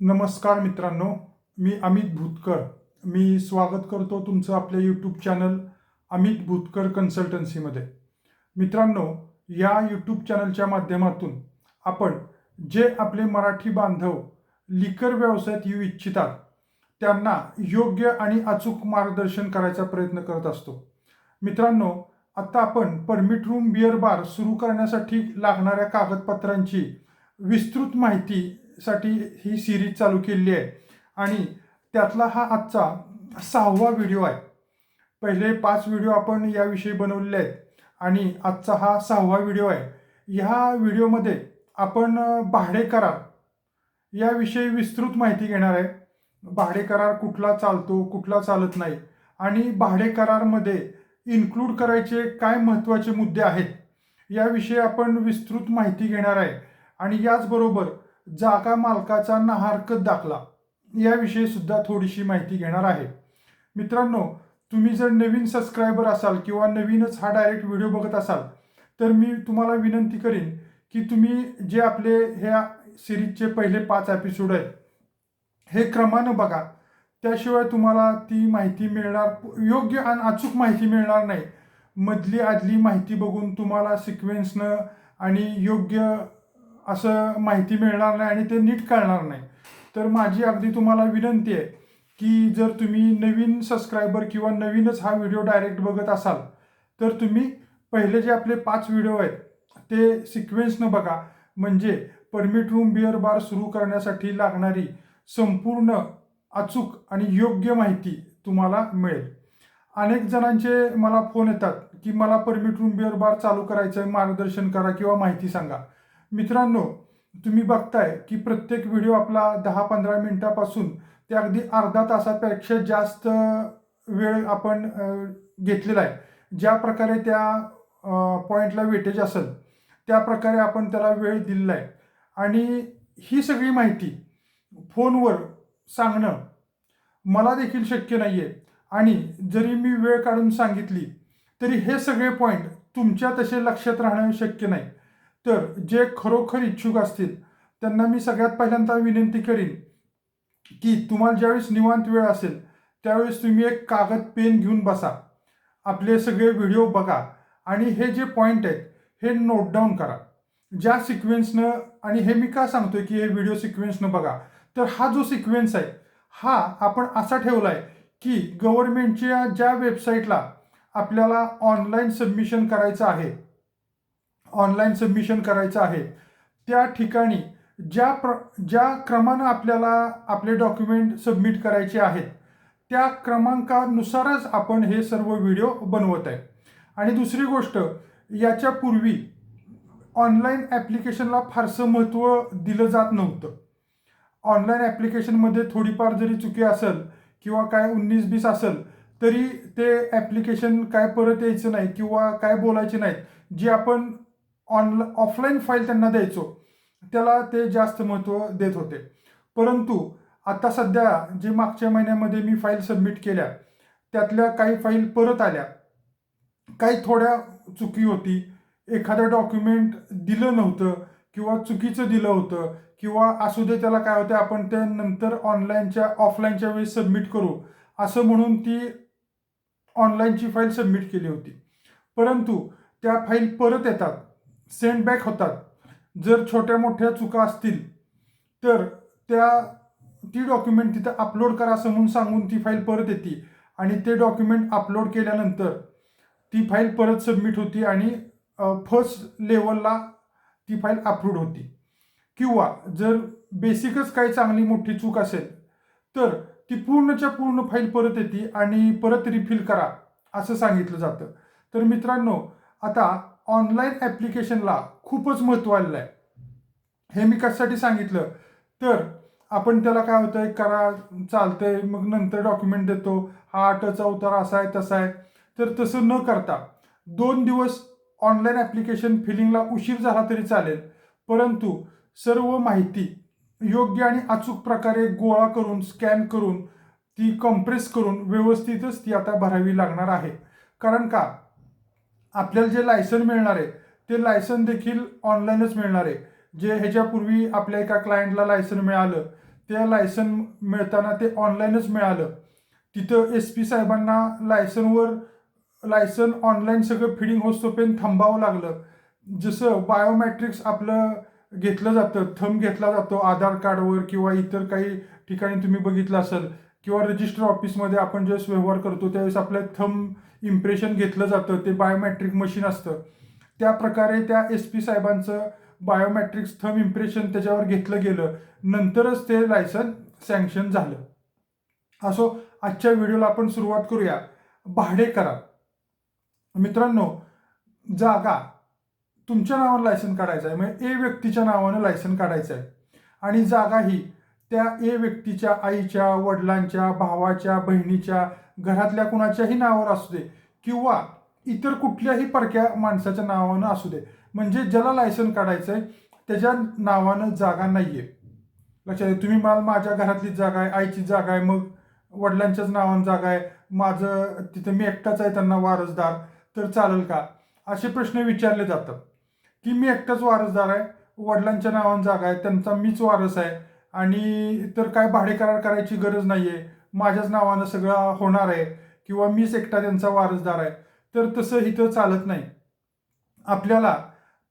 नमस्कार मित्रांनो मी अमित भूतकर. मी स्वागत करतो तुमचं आपल्या यूट्यूब चॅनल अमित भूतकर कन्सल्टन्सीमध्ये मित्रांनो या यूट्यूब चॅनलच्या माध्यमातून आपण जे आपले मराठी बांधव लिकर व्यवसायात येऊ इच्छितात त्यांना योग्य आणि अचूक मार्गदर्शन करायचा प्रयत्न करत असतो. मित्रांनो आत्ता आपण परमिट रूम बिअर बार सुरू करण्यासाठी लागणाऱ्या कागदपत्रांची विस्तृत माहिती साठी ही सिरीज चालू केलेली आहे. आणि त्यातला हा आजचा सहावा व्हिडिओ आहे. पहिले पाच व्हिडिओ आपण याविषयी बनवलेले आहेत. आणि आजचा हा सहावा व्हिडिओ आहे. ह्या व्हिडिओमध्ये आपण भाडे करार याविषयी विस्तृत माहिती घेणार आहे. भाडे करार कुठला चालतो कुठला चालत नाही. आणि भाडे करारमध्ये इन्क्लूड करायचे काय महत्त्वाचे मुद्दे आहेत याविषयी आपण विस्तृत माहिती घेणार आहे. आणि याचबरोबर जागा मालकाचा नाहरकत दाखला. याविषयी सुद्धा थोडीशी माहिती घेणार आहे. मित्रांनो तुम्ही जर नवीन सबस्क्रायबर असाल किंवा नवीनच हा डायरेक्ट व्हिडिओ बघत असाल तर मी तुम्हाला विनंती करीन की तुम्ही जे आपले ह्या सिरीजचे पहिले पाच एपिसोड आहेत हे क्रमानं बघा. त्याशिवाय तुम्हाला ती माहिती मिळणार योग्य आणि अचूक माहिती मिळणार नाही. मधली आदली माहिती बघून तुम्हाला सिक्वेन्सनं आणि योग्य असं माहिती मिळणार नाही आणि ते नीट कळणार नाही. तर माझी अगदी तुम्हाला विनंती आहे की जर तुम्ही नवीन सबस्क्रायबर किंवा नवीनच हा व्हिडिओ डायरेक्ट बघत असाल तर तुम्ही पहिले जे आपले पाच व्हिडिओ आहेत ते सिक्वेन्सनं बघा. म्हणजे परमिट रूम बिअर बार सुरू करण्यासाठी लागणारी संपूर्ण अचूक आणि योग्य माहिती तुम्हाला मिळेल. अनेक जणांचे मला फोन येतात की मला परमिट रूम बिअर बार चालू करायचं आहे मार्गदर्शन करा किंवा माहिती सांगा. मित्रांनो तुम्ही बघताय की प्रत्येक व्हिडिओ आपला दहा पंधरा मिनिटापासून ते अगदी अर्धा तासापेक्षा जास्त वेळ आपण घेतलेला आहे. ज्या प्रकारे त्या पॉईंटला वेटेज असेल त्या प्रकारे आपण त्याला वेळ दिलेला आहे. आणि ही सगळी माहिती फोनवर सांगणं मला देखील शक्य नाही आहे आणि जरी मी वेळ काढून सांगितली तरी हे सगळे पॉईंट तुमच्या तसे लक्षात राहणं शक्य नाही. तर जे खरोखर इच्छुक असतील त्यांना मी सगळ्यात पहिल्यांदा विनंती करीन की तुम्हाला ज्यावेळेस निवांत वेळ असेल त्यावेळेस तुम्ही एक कागद पेन घेऊन बसा. आपले सगळे व्हिडिओ बघा आणि हे जे पॉईंट आहेत हे नोट डाऊन करा. ज्या सिक्वेन्सनं आणि हे मी का सांगतोय की हे व्हिडिओ सिक्वेन्सनं बघा तर हा जो सिक्वेन्स आहे हा आपण असा ठेवला आहे की गव्हर्नमेंटच्या ज्या वेबसाईटला आपल्याला ऑनलाईन सबमिशन करायचं आहे ऑनलाईन सबमिशन करायचं आहे. त्या ठिकाणी ज्या प्र ज्या क्रमानं आपल्याला आपले डॉक्युमेंट सबमिट करायचे आहेत त्या क्रमांकानुसारच आपण हे सर्व व्हिडिओ बनवत आहे. आणि दुसरी गोष्ट याच्यापूर्वी ऑनलाईन ॲप्लिकेशनला फारसं महत्त्व दिलं जात नव्हतं. ऑनलाईन ॲप्लिकेशनमध्ये थोडीफार जरी चुकी असेल किंवा काय उन्नीस बीस असेल तरी ते ॲप्लिकेशन काय परत यायचं नाही किंवा काय बोलायचे नाहीत जे आपण ऑनला ऑफलाईन फाईल त्यांना द्यायचो. त्याला ते जास्त महत्त्व देत होते. परंतु आता सध्या जे मागच्या महिन्यामध्ये मी फाईल सबमिट केल्या त्यातल्या काही फाईल परत आल्या. काही थोड्या चुकी होती. एखादं डॉक्युमेंट दिलं नव्हतं किंवा चुकीचं दिलं होतं किंवा असू दे त्याला काय होतं आपण ते नंतर ऑनलाईनच्या ऑफलाईनच्या वेळेस सबमिट करू असं म्हणून ती ऑनलाईनची फाईल सबमिट केली होती. परंतु त्या फाईल परत येतात. सेंड बॅक होतात. जर छोट्या मोठ्या चुका असतील तर त्या ती डॉक्युमेंट तिथं अपलोड करा असं म्हणून सांगून ती फाईल परत येते. आणि ते डॉक्युमेंट अपलोड केल्यानंतर ती फाईल परत सबमिट होती आणि फर्स्ट लेवलला ती फाईल अप्रूव्ड होती. किंवा जर बेसिकच काही चांगली मोठी चूक असेल तर ती पूर्णच्या पूर्ण फाईल परत येते आणि परत रिफिल करा असं सांगितलं जातं. तर मित्रांनो आता ऑनलाईन ॲप्लिकेशनला खूपच महत्त्व आलेलं आहे. हे मी कशासाठी सांगितलं? तर आपण त्याला काय होतंय? करा चालतंय. मग नंतर डॉक्युमेंट देतो. हा आठचा उतार असा आहे तसा आहे. तर तसं न करता दोन दिवस ऑनलाईन ॲप्लिकेशन फिलिंगला उशीर झाला तरी चालेल. परंतु सर्व माहिती योग्य आणि अचूक प्रकारे गोळा करून स्कॅन करून ती कम्प्रेस करून व्यवस्थितच ती आता भरावी लागणार आहे. कारण का? आपल्याला जे लायसन मिळणार आहे ते लायसन देखील ऑनलाईनच मिळणार आहे. जे ह्याच्यापूर्वी आपल्या एका क्लायंटला लायसन मिळालं त्या लायसन मिळताना ते ऑनलाईनच मिळालं. तिथं एस पी साहेबांना लायसनवर लायसन ऑनलाईन सगळं फिडिंग होस्तोपर्यंत थांबावं लागलं. जसं बायोमॅट्रिक्स आपलं घेतलं जातं थंब घेतला जातो आधार कार्डवर किंवा इतर काही ठिकाणी तुम्ही बघितलं असेल किंवा रजिस्टर ऑफिसमध्ये आपण ज्यावेळेस व्यवहार करतो त्यावेळेस आपल्या थंब इम्प्रेशन घेतलं जातं ते बायोमॅट्रिक मशीन असतं. त्या प्रकारे त्या एस पी साहेबांचं बायोमॅट्रिक्स थम इम्प्रेशन त्याच्यावर घेतलं गेलं. नंतरच ते लायसन सँक्शन झालं. असो आजच्या व्हिडिओला आपण सुरुवात करूया. भाडे करा. मित्रांनो जागा. तुमच्या नावानं लायसन काढायचं आहे म्हणजे ए व्यक्तीच्या नावानं लायसन काढायचं आहे आणि जागा ही त्या ए व्यक्तीच्या आईच्या वडिलांच्या भावाच्या बहिणीच्या घरातल्या कुणाच्याही नावावर असू दे किंवा इतर कुठल्याही परक्या माणसाच्या नावानं असू दे. म्हणजे ज्याला लायसन काढायचं आहे त्याच्या नावानं जागा नाही आहे लक्षात तुम्ही मला माझ्या घरातलीच जागा आहे आईची जागा आहे मग वडिलांच्याच नावानं जागा आहे माझं तिथं मी एकटाच आहे त्यांना वारसदार तर चालेल का? असे प्रश्न विचारले जातात. की मी एकटाच वारसदार आहे वडिलांच्या नावानं जागा आहे त्यांचा मीच वारस आहे आणि तर काय भाडे करार करायची गरज नाही आहे माझ्याच नावानं सगळं होणार आहे किंवा मीच एकटा त्यांचा वारसदार आहे तर तसं इथं चालत नाही. आपल्याला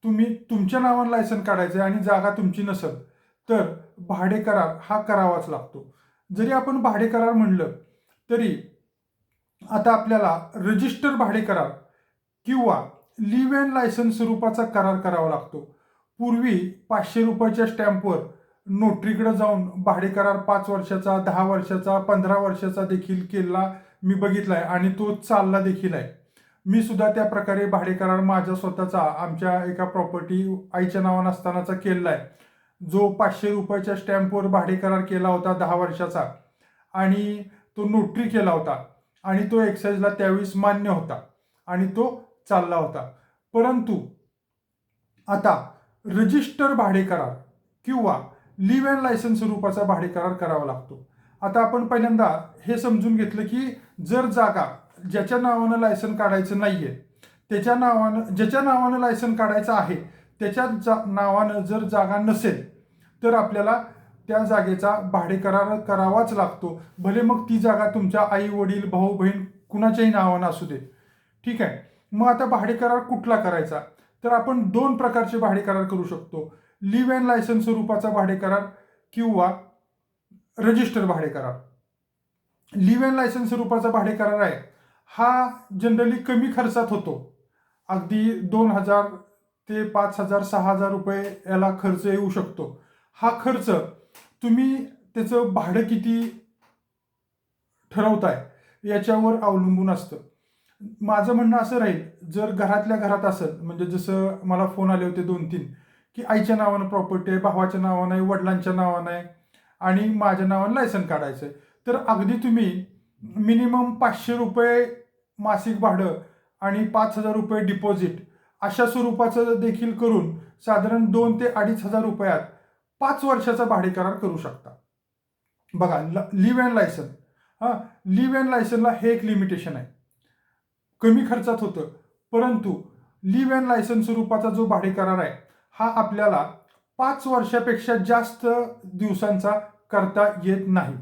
तुम्ही तुमच्या नावानं लायसन काढायचं आहे आणि जागा तुमची नसेल तर भाडे करार हा करावाच लागतो. जरी आपण भाडे करार म्हणलं तरी आता आपल्याला रजिस्टर भाडे करार किंवा लिव्ह अँड लायसन स्वरूपाचा करार करावा लागतो. पूर्वी पाचशे रुपयाच्या स्टॅम्पवर नोटरीकडे जाऊन भाडे करार पाच वर्षाचा दहा वर्षाचा पंधरा वर्षाचा देखील केला मी बघितलाय आणि तो चालला देखील आहे. मी सुद्धा त्या प्रकारे भाडे करार माझ्या स्वतःचा आमच्या एका प्रॉपर्टी आईच्या नावानं असतानाचा केलेला आहे जो पाचशे रुपयाच्या स्टॅम्पवर भाडे करार केला होता दहा वर्षाचा आणि तो नोटरी केला होता आणि तो एक्साईजला त्यावेळेस मान्य होता आणि तो चालला होता. परंतु आता रजिस्टर भाडे करार किंवा लिव्ह अँड लायसन स्वरूपाचा भाडे करार करावा लागतो. आता आपण पहिल्यांदा हे समजून घेतलं की जर जागा ज्याच्या नावानं लायसन काढायचं नाही आहे त्याच्या नावानं ज्याच्या नावानं लायसन काढायचं आहे त्याच्या जा नावानं जर जागा नसेल तर आपल्याला त्या जागेचा भाडे करार करावाच लागतो. भले मग ती जागा तुमच्या आई वडील भाऊ बहीण कुणाच्याही नावानं असू दे. ठीक आहे? मग आता भाडे करार कुठला करायचा? तर आपण दोन प्रकारचे भाडे करार करू शकतो. लिव्ह अँड लायसन स्वरूपाचा भाडे करार किंवा रजिस्टर भाडे करार लिव्ह अँड लायसन स्वरूपाचा भाडे करार आहे. हा जनरली कमी खर्चात होतो. अगदी दोन हजार ते पाच हजार सहा हजार रुपये याला खर्च येऊ शकतो. हा खर्च तुम्ही त्याचं भाडं किती ठरवताय याच्यावर अवलंबून असतं. माझं म्हणणं असं राहील जर घरातल्या घरात असेल म्हणजे जसं मला फोन आले होते दोन तीन की आईच्या नावानं प्रॉपर्टी आहे भावाच्या नावानं आहे वडिलांच्या नावानं आहे आणि माझ्या नावानं लायसन काढायचं आहे. तर अगदी तुम्ही मिनिमम पाचशे रुपये मासिक भाडं आणि पाच हजार रुपये डिपॉझिट अशा स्वरूपाचं देखील करून साधारण दोन ते अडीच हजार रुपयात पाच वर्षाचा भाडे करार करू शकता. बघा लिव्ह अँड लायसन हां लिव्ह अँड लायसनला हे एक लिमिटेशन आहे. कमी खर्चात होतं परंतु लिव्ह अँड लायसन स्वरूपाचा जो भाडे करार आहे हा आपल्याला पाच वर्षापेक्षा जास्त दिवसांचा करता येत नाही.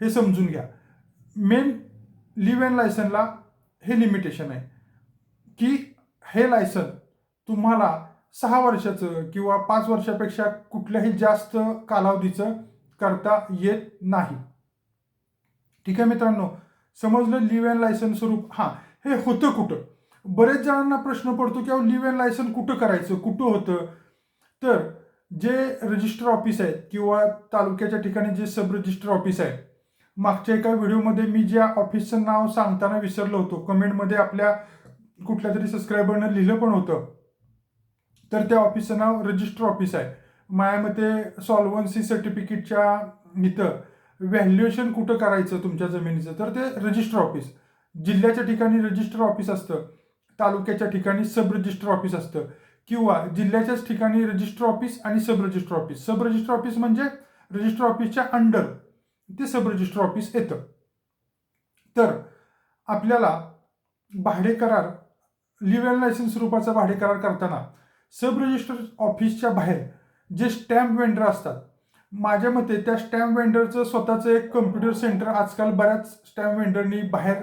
हे समजून घ्या. मेन लिव्ह अँड लायसनला हे लिमिटेशन आहे. की हे लायसन तुम्हाला सहा वर्षाचं किंवा पाच वर्षापेक्षा कुठल्याही जास्त कालावधीचं करता येत नाही. ठीक आहे मित्रांनो? समजलं? लिव्ह अँड लायसन स्वरूप. हां हे होतं कुठं? बरेच जणांना प्रश्न पडतो की अहो लिव्ह अँड लायसन कुठं करायचं? कुठं होतं? तर जे रजिस्टर ऑफिस आहेत किंवा तालुक्याच्या ठिकाणी जे सब रजिस्टर ऑफिस आहे मागच्या एका व्हिडिओमध्ये मी ज्या ऑफिसचं नाव सांगताना विसरलो होतो. कमेंटमध्ये आपल्या कुठल्या तरी सबस्क्रायबरनं लिहिलं पण होतं. तर त्या ऑफिसचं नाव रजिस्टर ऑफिस आहे. माझ्या मते सॉल्वन्सी सर्टिफिकेटच्या इथं व्हॅल्युएशन कुठं करायचं तुमच्या जमिनीचं? तर ते रजिस्टर ऑफिस जिल्ह्याच्या ठिकाणी रजिस्टर ऑफिस असतं. तालुक्याच्या ठिकाणी सब रजिस्टर ऑफिस असतं. किंवा जिल्ह्याच्याच ठिकाणी रजिस्टर ऑफिस आणि sub register office sub register office म्हणजे रजिस्टर ऑफिसच्या अंडर ते सब रजिस्टर ऑफिस येतं. तर आपल्याला भाडे करार लिव्ह अँड लायसन्स स्वरूपाचा भाडे करार करताना सब रजिस्टर ऑफिसच्या बाहेर जे स्टॅम्प वेंडर असतात माझ्या मते त्या स्टॅम्प वेंडरचं स्वतःचं एक कम्प्युटर सेंटर आजकाल बऱ्याच स्टॅम्प वेंडरनी बाहेर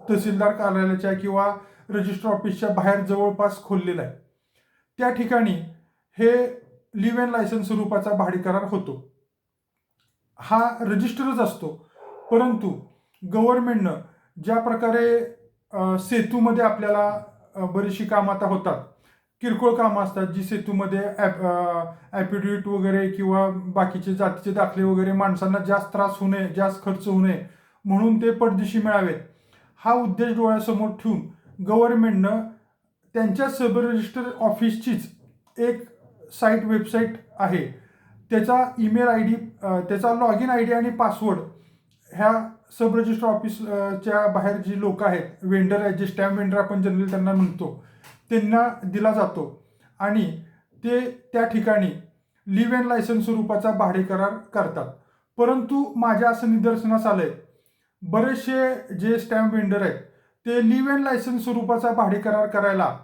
तहसीलदार कार्यालयाच्या किंवा रजिस्टर ऑफिसच्या बाहेर जवळपास खोललेला आहे. त्या ठिकाणी हे लिव्ह अँड लायसन्स स्वरूपाचा भाडे करार होतो. हा रजिस्टरच असतो परंतु गव्हर्नमेंटनं ज्या प्रकारे सेतूमध्ये आपल्याला बरीचशी कामं आता होतात. किरकोळ कामं असतात जी सेतूमध्ये ॲप ॲफिडेविट वगैरे किंवा बाकीचे जातीचे दाखले वगैरे माणसांना जास्त त्रास होऊ नये जास्त खर्च होऊ नये म्हणून ते पडदिशी मिळावेत. हा उद्देश डोळ्यासमोर ठेवून गव्हर्नमेंटनं त्यांच्या सब रजिस्टर ऑफिसचीच एक साईट वेबसाईट आहे. त्याचा ईमेल आय डी त्याचा लॉग इन आय डी आणि पासवर्ड ह्या सब रजिस्टर ऑफिसच्या बाहेर जी लोक आहेत वेंडर आहेत जे स्टॅम्प वेंडर आपण जनरली त्यांना म्हणतो त्यांना दिला जातो. आणि ते त्या ठिकाणी लिव्ह अँड लायसन्स स्वरूपाचा भाडे करार करतात. परंतु माझ्या असं निदर्शनास आलं आहे बरेचसे जे स्टॅम्प वेंडर आहेत ते लिव्ह अँड लायसन्स स्वरूपाचा भाडे करार करायला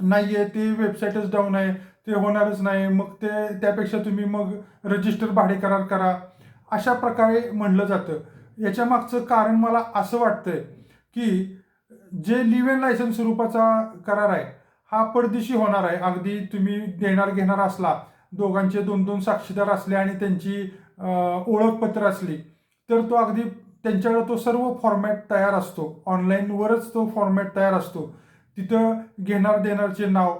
नाही आहे ते वेबसाईटच डाऊन आहे ते होणारच नाही. मग ते त्यापेक्षा तुम्ही मग रजिस्टर भाडे करार करा. अशा प्रकारे म्हणलं जातं. याच्या मागचं कारण मला असं वाटतंय की जे लिव्ह अँड लायसन्स स्वरूपाचा करार आहे हा परदेशी होणार आहे. अगदी तुम्ही देणार घेणार असला दोघांचे दोन दोन साक्षीदार असले आणि त्यांची ओळखपत्र असली तर तो अगदी त्यांच्याकडे तो सर्व फॉर्मॅट तयार असतो. ऑनलाईनवरच तो फॉर्मॅट तयार असतो. तिथं घेणार देणारचे नाव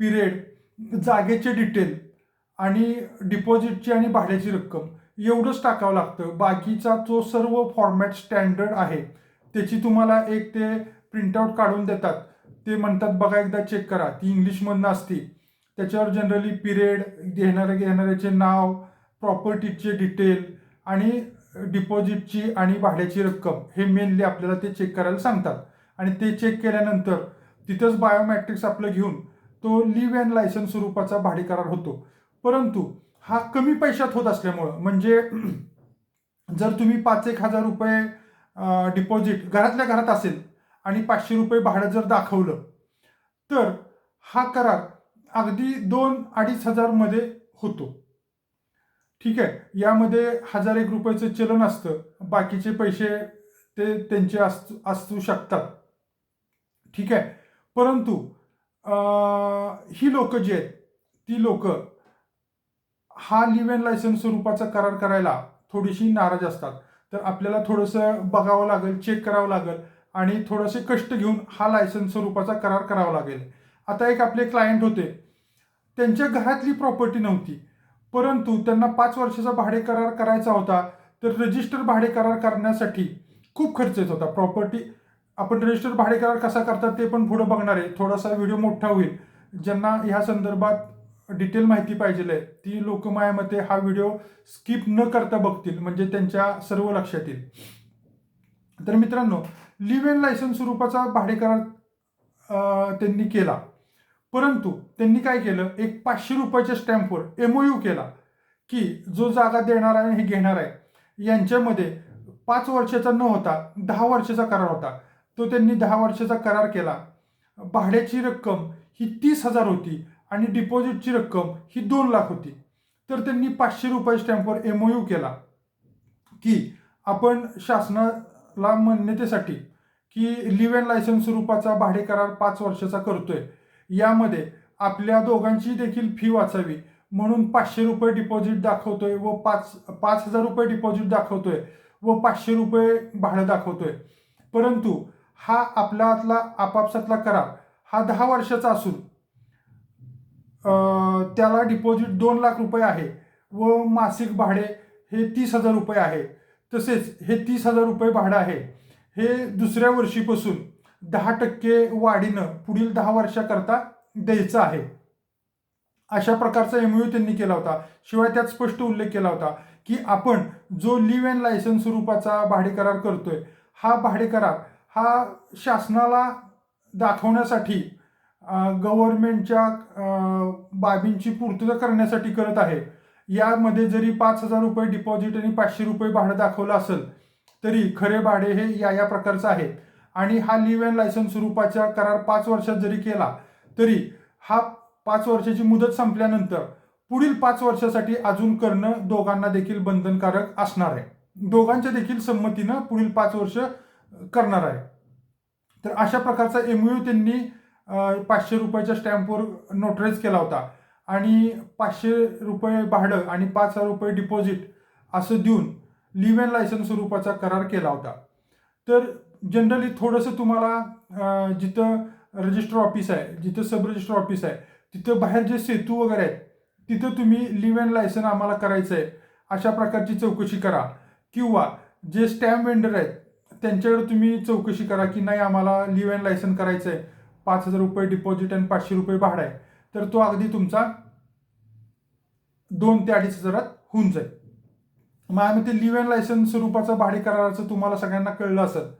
पिरियड जागेचे डिटेल आणि डिपॉझिटची आणि भाड्याची रक्कम एवढंच टाकावं लागतं. बाकीचा जो सर्व फॉर्मॅट स्टँडर्ड आहे. त्याची तुम्हाला एक ते प्रिंटआउट काढून देतात. ते म्हणतात बघा एकदा चेक करा. ती इंग्लिशमधनं असती. त्याच्यावर जनरली पिरियड घेणाऱ्या घेणाऱ्याचे नाव प्रॉपर्टीचे डिटेल आणि डिपॉझिटची आणि भाड्याची रक्कम हे मेनली आपल्याला ते चेक करायला सांगतात. आणि ते चेक केल्यानंतर तिथंच बायोमॅट्रिक्स आपलं घेऊन तो लिव्ह अँड लायसन्स स्वरूपाचा भाडे करार होतो. परंतु हा कमी पैशात होत असल्यामुळं म्हणजे जर तुम्ही पाच एक हजार रुपये डिपॉझिट घरातल्या घरात असेल आणि पाचशे रुपये भाडं जर दाखवलं तर हा करार अगदी दोन अडीच हजारमध्ये होतो. ठीक आहे. यामध्ये हजार एक रुपयाचं चलन असतं. बाकीचे पैसे ते त्यांचे असू असू शकतात. ठीक आहे. परंतु ही लोक जी आहेत ती लोक हा लिव्ह अँड लायसन्स स्वरूपाचा करार करायला थोडीशी नाराज असतात. तर आपल्याला थोडंसं बघावं लागेल चेक करावं लागेल आणि थोडेसे कष्ट घेऊन हा लायसन्स स्वरूपाचा करार करावा लागेल. आता एक आपले क्लायंट होते. त्यांच्या घरातली प्रॉपर्टी नव्हती. परंतु त्यांना पाच वर्षाचा भाडे करार करायचा होता तर रजिस्टर भाडे करार करण्यासाठी खूप खर्च येत होता. प्रॉपर्टी आपण रजिस्टर भाडे करार कसा करतात ते पण पुढं बघणार आहे. थोडासा व्हिडिओ मोठा होईल. ज्यांना ह्या संदर्भात डिटेल माहिती पाहिजे आहे ती लोक माझ्या मते हा व्हिडिओ स्किप न करता बघतील म्हणजे त्यांच्या सर्व लक्षात येईल. तर मित्रांनो लिव्ह अँड लायसन्स स्वरूपाचा भाडे करार त्यांनी केला. परंतु त्यांनी काय केलं? एक पाचशे रुपयाच्या स्टॅम्पवर एमओयू केला की जो जागा देणार आहे आणि हे घेणार आहे यांच्यामध्ये पाच वर्षाचा न होता दहा वर्षाचा करार होता. तो त्यांनी दहा वर्षाचा करार केला. भाड्याची रक्कम ही तीस हजार होती आणि डिपॉझिटची रक्कम ही दोन लाख होती. तर त्यांनी पाचशे रुपये स्टॅम्पवर एमओयू केला की आपण शासनाला मान्यतेसाठी की लिव्ह अँड लायसन्स स्वरूपाचा भाडे करार पाच वर्षाचा करतोय. यामध्ये आपल्या दोघांची देखील फी वाचावी. म्हणून पाचशे रुपये डिपॉझिट दाखवतोय व पाच पाच हजार रुपये डिपॉझिट दाखवतोय व पाचशे रुपये भाडं दाखवतोय. परंतु हा आपल्यातला आपापसातला करार हा दहा वर्षाचा असून त्याला डिपॉझिट दोन लाख रुपये आहे व मासिक भाडे हे तीस हजार रुपये आहे. तसेच हे तीस हजार रुपये भाडं आहे. हे दुसऱ्या वर्षीपासून दहा टक्के वाढीनं पुढील दहा वर्षाकरता द्यायचं आहे. अशा प्रकारचा एमओयू त्यांनी केला होता. शिवाय त्यात स्पष्ट उल्लेख केला होता की आपण जो लिव्ह अँड लायसन्स स्वरूपाचा भाडे करार करतोय हा भाडे करार हा शासनाला दाखवण्यासाठी गव्हर्नमेंटच्या बाबींची पूर्तता करण्यासाठी करत आहे. यामध्ये जरी पाच हजार रुपये डिपॉझिट आणि पाचशे रुपये भाडं दाखवलं असेल तरी खरे भाडे हे या या प्रकारचं आहे. आणि हा लिव्ह अँड लायसन्स स्वरूपाचा करार पाच वर्षात जरी केला तरी हा पाच वर्षाची मुदत संपल्यानंतर पुढील पाच वर्षासाठी अजून करणं दोघांना देखील बंधनकारक असणार आहे. दोघांच्या देखील संमतीनं पुढील पाच वर्ष करणार आहे. तर अशा प्रकारचा एमयू त्यांनी पाचशे रुपयाच्या स्टॅम्पवर नोटराईज केला होता. आणि पाचशे रुपये भाडं आणि पाच हजार रुपये डिपॉझिट असं देऊन लिव्ह अँड लायसन्स स्वरूपाचा करार केला होता. तर जनरली थोडंसं तुम्हाला जिथं रजिस्टर ऑफिस आहे जिथं सब रजिस्टर ऑफिस आहे तिथं बाहेर जे सेतू वगैरे आहेत तिथं तुम्ही लिव्ह अँड लायसन आम्हाला करायचं आहे. अशा प्रकारची चौकशी करा. किंवा जे स्टॅम्प वेंडर आहेत त्यांच्याकडे तुम्ही चौकशी करा की नाही आम्हाला लिव्ह अँड लायसन करायचं आहे. पाच हजार रुपये डिपॉझिट आणि पाचशे रुपये भाडं आहे. तर तो अगदी तुमचा दोन ते अडीच हजारात होऊन जाईल. मग आम्ही ते लिव्ह अँड लायसन स्वरूपाचं भाडे कराराचं तुम्हाला सगळ्यांना कळलं असेल.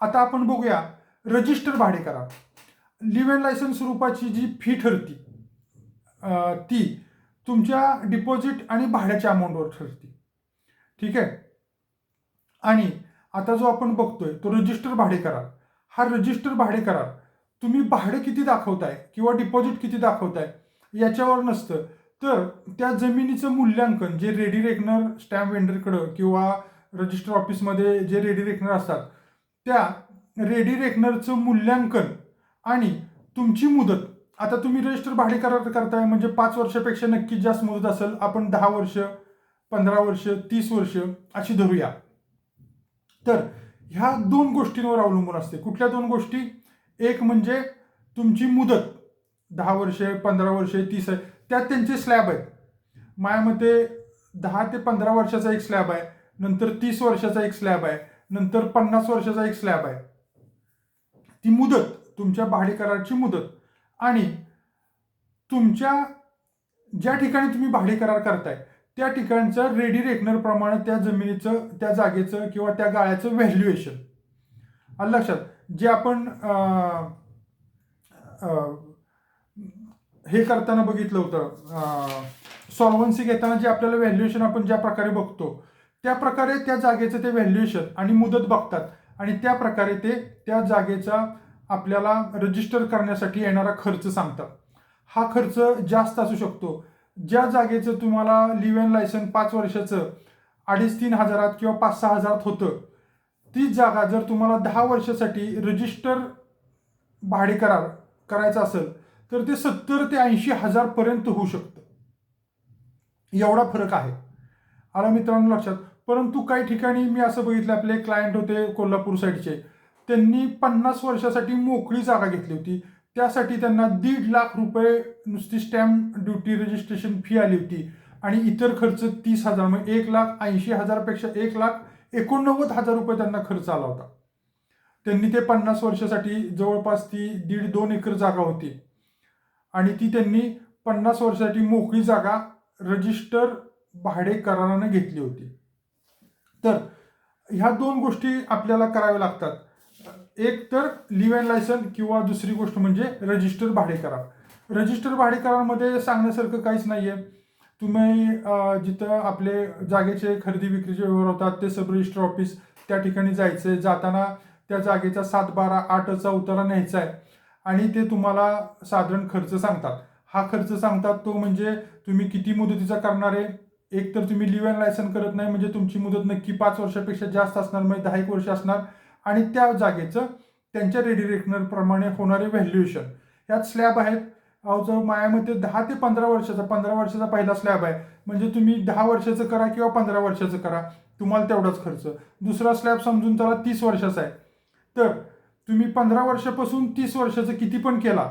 आता आपण बघूया रजिस्टर भाडे करार लिव्ह अँड लायसन्स स्वरूपाची जी फी ठरती ती तुमच्या डिपॉझिट आणि भाड्याच्या अमाऊंटवर ठरते. ठीक आहे? आणि आता जो आपण बघतोय तो रजिस्टर भाडे करार. हा रजिस्टर भाडे करार तुम्ही भाडे किती दाखवताय किंवा डिपॉझिट किती दाखवताय याच्यावर नसतं. तर त्या जमिनीचं मूल्यांकन जे रेडी रेकनर स्टॅम्प वेंडरकडं किंवा रजिस्टर ऑफिसमध्ये जे रेडी रेकनर असतात त्या रेडी रेकनरचं मूल्यांकन आणि तुमची मुदत. आता तुम्ही रजिस्टर भाडे करार करताय म्हणजे पाच वर्षापेक्षा नक्कीच जास्त मुदत असेल आपण दहा वर्ष पंधरा वर्ष तीस वर्ष अशी धरूया. तर ह्या दोन गोष्टींवर अवलंबून असते. कुठल्या दोन गोष्टी? एक म्हणजे तुमची मुदत. दहा वर्षे पंधरा वर्षे तीस आहे त्यात त्यांचे स्लॅब आहेत. माझ्या मते दहा ते पंधरा वर्षाचा एक स्लॅब आहे नंतर तीस वर्षाचा एक स्लॅब आहे नंतर पन्नास वर्षाचा एक स्लॅब आहे. ती मुदत तुमच्या भाडेकरारची मुदत. आणि तुमच्या ज्या ठिकाणी तुम्ही भाडे करार करताय त्या ठिकाणचं रेडी रेकनर प्रमाणे त्या जमिनीचं त्या जागेचं किंवा त्या गाळ्याचं व्हॅल्युएशन आलं लक्षात जे आपण हे करताना बघितलं होतं सॉल्वन्सी घेताना जे आपल्याला व्हॅल्युएशन आपण ज्या प्रकारे बघतो त्या प्रकारे त्या जागेचं ते व्हॅल्युएशन आणि मुदत बघतात. आणि त्या प्रकारे ते त्या जागेचा आपल्याला रजिस्टर करण्यासाठी येणारा खर्च सांगतात. हा खर्च जास्त असू शकतो. ज्या जागेचं तुम्हाला लिव्ह अँड लायसन पाच वर्षाचं अडीच तीन हजारात किंवा पाच सहा हजारात होतं तीच जागा जर तुम्हाला दहा वर्षासाठी रजिस्टर भाडे करार करायचं असेल तर ते सत्तर ते ऐंशी हजारपर्यंत होऊ शकतं. एवढा फरक आहे. आला मित्रांनो लक्षात. परंतु काही ठिकाणी मी असं बघितलं आपले क्लायंट होते कोल्हापूर साईडचे त्यांनी पन्नास वर्षासाठी मोकळी जागा घेतली होती. त्यासाठी त्यांना दीड लाख रुपये नुसती स्टॅम्प ड्युटी रजिस्ट्रेशन फी आली होती. आणि इतर खर्च तीस हजार मग एक लाख ऐंशी हजारपेक्षा एक लाख एकोणनव्वद हजार रुपये त्यांना खर्च आला होता. त्यांनी ते पन्नास वर्षासाठी जवळपास ती दीड दोन एकर जागा होती. आणि ती त्यांनी पन्नास वर्षासाठी मोकळी जागा रजिस्टर भाडे करारानं घेतली होती. तर ह्या दोन गोष्टी आपल्याला कराव्या लागतात. एक तर लिव्ह अँड लायसन किंवा दुसरी गोष्ट म्हणजे रजिस्टर भाडे करार रजिस्टर भाडेकरारमध्ये सांगण्यासारखं काहीच नाही आहे तुम्ही जिथं आपले जागेचे खरेदी विक्रीचे व्यवहार होतात ते सब रजिस्टर ऑफिस त्या ठिकाणी जायचं. आहे जाताना त्या जागेचा सात बारा आठचा उतारा न्यायचा आहे. आणि ते तुम्हाला साधारण खर्च सांगतात. हा खर्च सांगतात तो म्हणजे तुम्ही किती मुदतीचा करणार आहे? एक तर तुम्ही लिव्ह अँड लायसन करत नाही म्हणजे तुमची मुदत नक्की पाच वर्षापेक्षा जास्त असणार म्हणजे दहा एक वर्ष असणार. आणि त्या जागेचं त्यांच्या रेडी होणारे व्हॅल्युएशन यात स्लॅब आहेत. अहो जो मायामध्ये दहा ते पंधरा वर्षाचा पंधरा वर्षाचा पहिला स्लॅब आहे. म्हणजे तुम्ही दहा वर्षाचं करा किंवा पंधरा वर्षाचं करा तुम्हाला तेवढाच खर्च. दुसरा स्लॅब समजून त्याला तीस वर्षाचा आहे. तर तुम्ही पंधरा वर्षापासून तीस वर्षाचं किती पण केला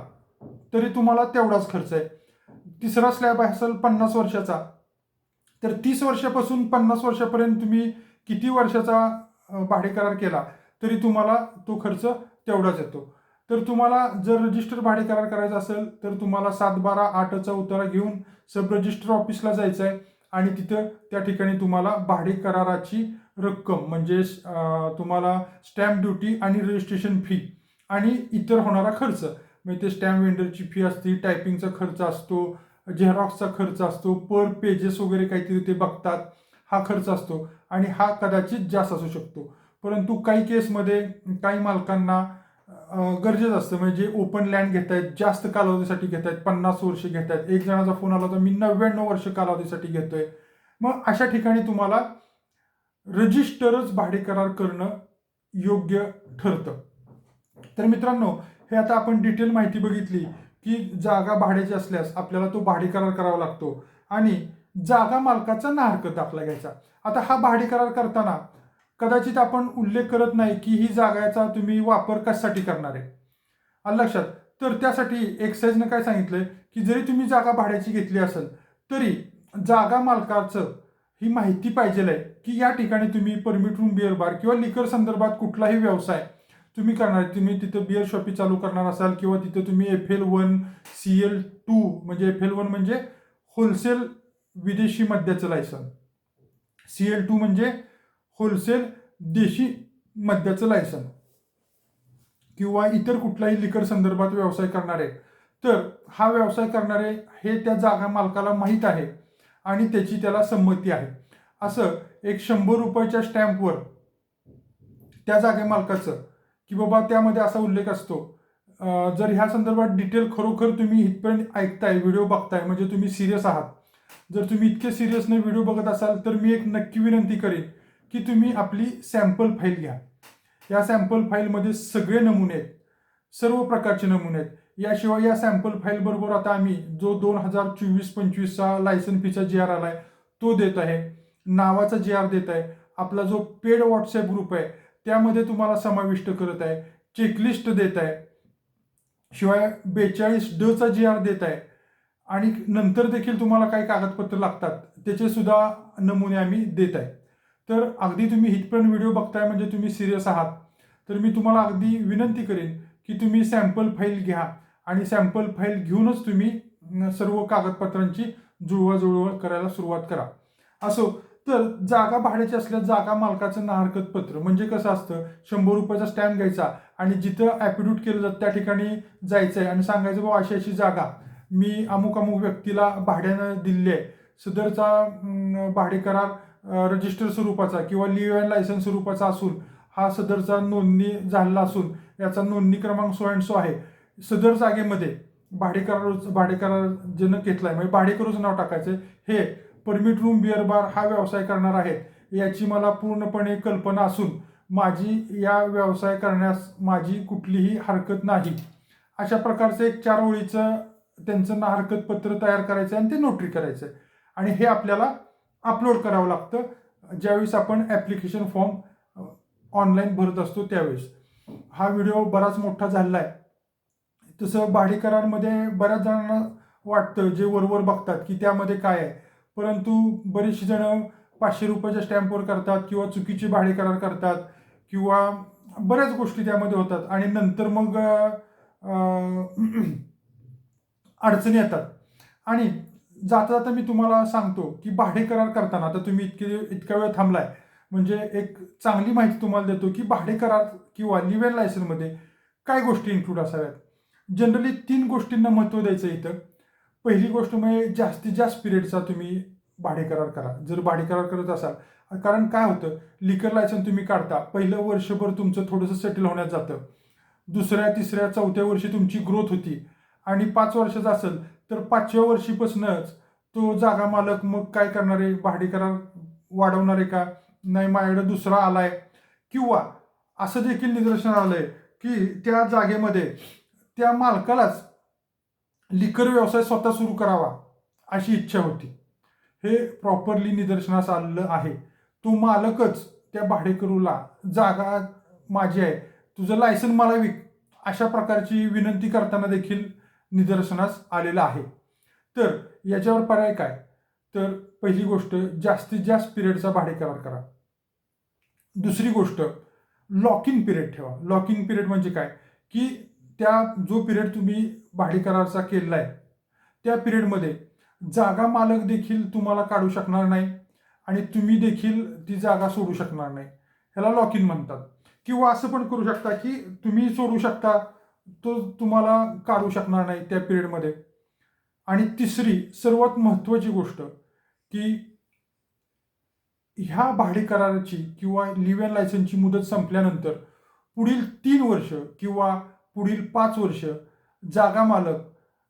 तरी तुम्हाला तेवढाच खर्च आहे. तिसरा स्लॅब आहे असेल पन्नास वर्षाचा. तर तीस वर्षापासून पन्नास वर्षापर्यंत तुम्ही किती वर्षाचा भाडेकरार केला? तरी तुम्हाला तो खर्च तेवढाच येतो. तर तुम्हाला जर रजिस्टर भाडे करार करायचा असेल तर तुम्हाला सात बारा आठचा उतारा घेऊन सब रजिस्टर ऑफिसला जायचं आहे आणि तिथं त्या ठिकाणी तुम्हाला भाडे कराराची रक्कम म्हणजे तुम्हाला स्टॅम्प ड्युटी आणि रजिस्ट्रेशन फी आणि इतर होणारा खर्च. म्हणजे ते स्टॅम्प वेंडरची फी असते टायपिंगचा खर्च असतो झेरॉक्सचा खर्च असतो पर पेजेस वगैरे काहीतरी ते बघतात हा खर्च असतो आणि हा कदाचित जास्त असू शकतो. परंतु काही केसमध्ये काही मालकांना गरजेचं असतं. म्हणजे ओपन लँड घेत आहेत जास्त कालावधीसाठी घेत आहेत पन्नास वर्ष घेत आहेत एक जणाचा फोन आला होता मी नव्याण्णव वर्ष कालावधीसाठी घेतोय. मग अशा ठिकाणी तुम्हाला रजिस्टरच भाडे करार करणं योग्य ठरतं. तर मित्रांनो हे आता आपण डिटेल माहिती बघितली की जागा भाड्याची असल्यास आपल्याला तो भाडे करार करावा लागतो आणि जागा मालकाचा ना हरकत दाखला घ्यायचा. आता हा भाडे करार करताना कदाचित आपण उल्लेख करत नाही की ही जागाचा तुम्ही वापर कशासाठी करणार आहे. आलं लक्षात? तर त्यासाठी एक्साईजनं काय सांगितलंय की जरी तुम्ही जागा भाड्याची घेतली असेल तरी जागा मालकाचं ही माहिती पाहिजे आहे की या ठिकाणी तुम्ही परमिट रूम बिअर बार किंवा लिकर संदर्भात कुठलाही व्यवसाय तुम्ही करणार तुम्ही तिथं बिअर शॉपी चालू करणार असाल किंवा तिथं तुम्ही F L one C L two म्हणजे एफ एल वन म्हणजे होलसेल विदेशी मद्याचं लायसन सी एल टू म्हणजे होलसेल देशी मद्याचं लायसन किंवा इतर कुठल्याही लिकर संदर्भात व्यवसाय करणारे. तर हा व्यवसाय करणारे हे त्या जागा मालकाला माहीत आहे आणि त्याची त्याला संमती आहे. असं एक शंभर रुपयाच्या स्टॅम्पवर त्या जागे मालकाचं की बाबा त्यामध्ये असा उल्लेख असतो जर ह्या संदर्भात डिटेल खरोखर तुम्ही इथपर्यंत ऐकताय व्हिडिओ बघताय म्हणजे तुम्ही सिरियस आहात. जर तुम्ही इतके सिरियसने व्हिडिओ बघत असाल तर मी एक नक्की विनंती करेन की तुम्ही आपली सॅम्पल फाईल घ्या. या सॅम्पल फाईलमध्ये सगळे नमुने आहेत. सर्व प्रकारचे नमुने आहेत. याशिवाय या सॅम्पल फाईल बरोबर आता आम्ही जो दोन हजार चोवीस पंचवीसचा लायसन फीचा जी आर आलाय तो देत आहे. नावाचा जी आर देत आहे. आपला जो पेड व्हॉट्सअप ग्रुप आहे त्यामध्ये तुम्हाला समाविष्ट करत आहे. चेकलिस्ट देत आहे. शिवाय बेचाळीस ड चा जी आर देत आहे. आणि नंतर देखील तुम्हाला काही कागदपत्र लागतात. त्याचे सुद्धा नमुने आम्ही देत आहे. तर अगदी तुम्ही हितपर्यंत व्हिडिओ बघताय म्हणजे तुम्ही सिरियस आहात. तर मी तुम्हाला अगदी विनंती करेन की तुम्ही सॅम्पल फाईल घ्या आणि सॅम्पल फाईल घेऊनच तुम्ही सर्व कागदपत्रांची जुळवाजुळव करायला सुरुवात करा. असो तर जागा भाड्याची असल्यास जागा मालकाचं नाहरकत पत्र म्हणजे कसं असतं? शंभर रुपयाचा स्टॅम्प घ्यायचा आणि जिथं ॲपिड्यूट केलं जातं त्या ठिकाणी जायचं आहे आणि सांगायचं बाबा अशी अशी जागा मी अमुक अमुक व्यक्तीला भाड्यानं दिली आहे सदरचा भाडे करार रजिस्टर स्वरूपाचा किंवा लिव्ह अँड लायसन्स स्वरूपाचा असून हा सदरचा नोंदणी झालेला असून याचा नोंदणी क्रमांक सो अँड सो आहे. सदर जागेमध्ये भाडेकरार भाडेकरार ज्यानं आहे म्हणजे भाडेकरूचं नाव टाकायचं हे परमिट रूम बिअर बार हा व्यवसाय करणार आहेत. याची मला पूर्णपणे कल्पना असून माझी या व्यवसाय करण्यास माझी कुठलीही हरकत नाही. अशा प्रकारचं एक चार ओळीचं त्यांचं ना हरकत पत्र तयार करायचं आहे आणि ते नोटरी करायचं आहे आणि हे आपल्याला अपलोड करावं लागतं. ज्यावेळेस आपण ॲप्लिकेशन फॉर्म ऑनलाईन भरत असतो त्यावेळेस. हा व्हिडिओ बराच मोठा झालेला आहे. तसं भाडेकरांमध्ये बऱ्याच जणांना वाटतं जे वरवर बघतात की त्यामध्ये काय आहे. परंतु बरेचसे जणं पाचशे रुपयाच्या स्टॅम्पवर करतात किंवा चुकीचे भाडेकरार करतात किंवा बऱ्याच गोष्टी त्यामध्ये होतात. आणि नंतर मग अडचणी येतात. आणि जाता जाता मी तुम्हाला सांगतो की भाडे करार करताना आता तुम्ही इतके इतका वेळ थांबलाय म्हणजे एक चांगली माहिती तुम्हाला देतो की भाडे करार किंवा लिव्ह लायसनमध्ये काय गोष्टी इन्क्लूड असाव्यात? जनरली तीन गोष्टींना महत्त्व द्यायचं इथं. पहिली गोष्ट म्हणजे जास्तीत जास्त पिरियडचा तुम्ही भाडे करार करा. जर भाडे करार करत असाल कारण काय होतं? लिकर लायसन तुम्ही काढता पहिलं वर्षभर तुमचं थोडंसं सेटल होण्यात जातं. दुसऱ्या तिसऱ्या चौथ्या वर्षी तुमची ग्रोथ होती. आणि पाच वर्षाचं असेल तर पाचव्या वर्षीपासूनच तो जागा मालक मग काय करणार? आहे भाडे करार वाढवणार आहे का? नाही माझ्याकडे दुसरा आलाय. किंवा असं देखील निदर्शनास आलंय की त्या जागेमध्ये त्या मालकालाच लिकर व्यवसाय स्वतः सुरू करावा अशी इच्छा होती. हे प्रॉपरली निदर्शनास आलेलं आहे. तो मालकच त्या भाडेकरूला जागा माझी आहे तुझं लायसन मला विक अशा प्रकारची विनंती करताना देखील निदर्शनास आलेलं आहे. तर याच्यावर पर्याय काय? तर पहिली गोष्ट जास्तीत जास्त पिरियडचा भाडे करार करा. दुसरी गोष्ट लॉक इन पिरियड ठेवा. लॉक इन पिरियड म्हणजे काय? की त्या जो पिरियड तुम्ही भाडे करारचा केलेला आहे त्या पिरियडमध्ये जागा मालक देखील तुम्हाला काढू शकणार नाही आणि तुम्ही देखील ती जागा सोडू शकणार नाही. ह्याला लॉक इन म्हणतात. किंवा असं पण करू शकता की तुम्ही सोडू शकता तो तुम्हाला काढू शकणार नाही त्या पिरियडमध्ये आणि तिसरी सर्वात महत्त्वाची गोष्ट की ह्या भाडे कराराची किंवा लिव्ह अँड लायसनची मुदत संपल्यानंतर पुढील तीन वर्ष किंवा पुढील पाच वर्ष जागा मालक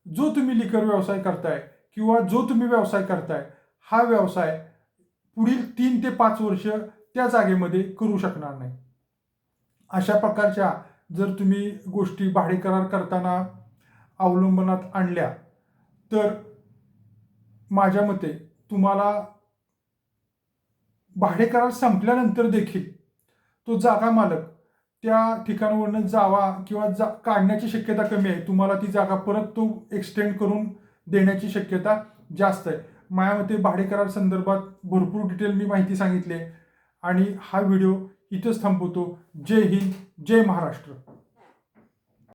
जो तुम्ही लिकर व्यवसाय करताय किंवा जो तुम्ही व्यवसाय करताय हा व्यवसाय पुढील तीन ते पाच वर्ष त्या जागेमध्ये करू शकणार नाही. अशा प्रकारच्या जर तुम्ही गोष्टी भाडे करार करताना अवलंबनात आणल्या तर माझ्या मते तुम्हाला भाडे करार संपल्यानंतर देखील तो जागा मालक त्या ठिकाणावरनं जावा किंवा जा काढण्याची शक्यता कमी आहे. तुम्हाला ती जागा परत तो एक्सटेंड करून देण्याची शक्यता जास्त आहे. माझ्या मते भाडे करार संदर्भात भरपूर डिटेल मी माहिती सांगितली आहे. आणि हा व्हिडिओ इथंच थांबवतो. जय हिंद जय महाराष्ट्र.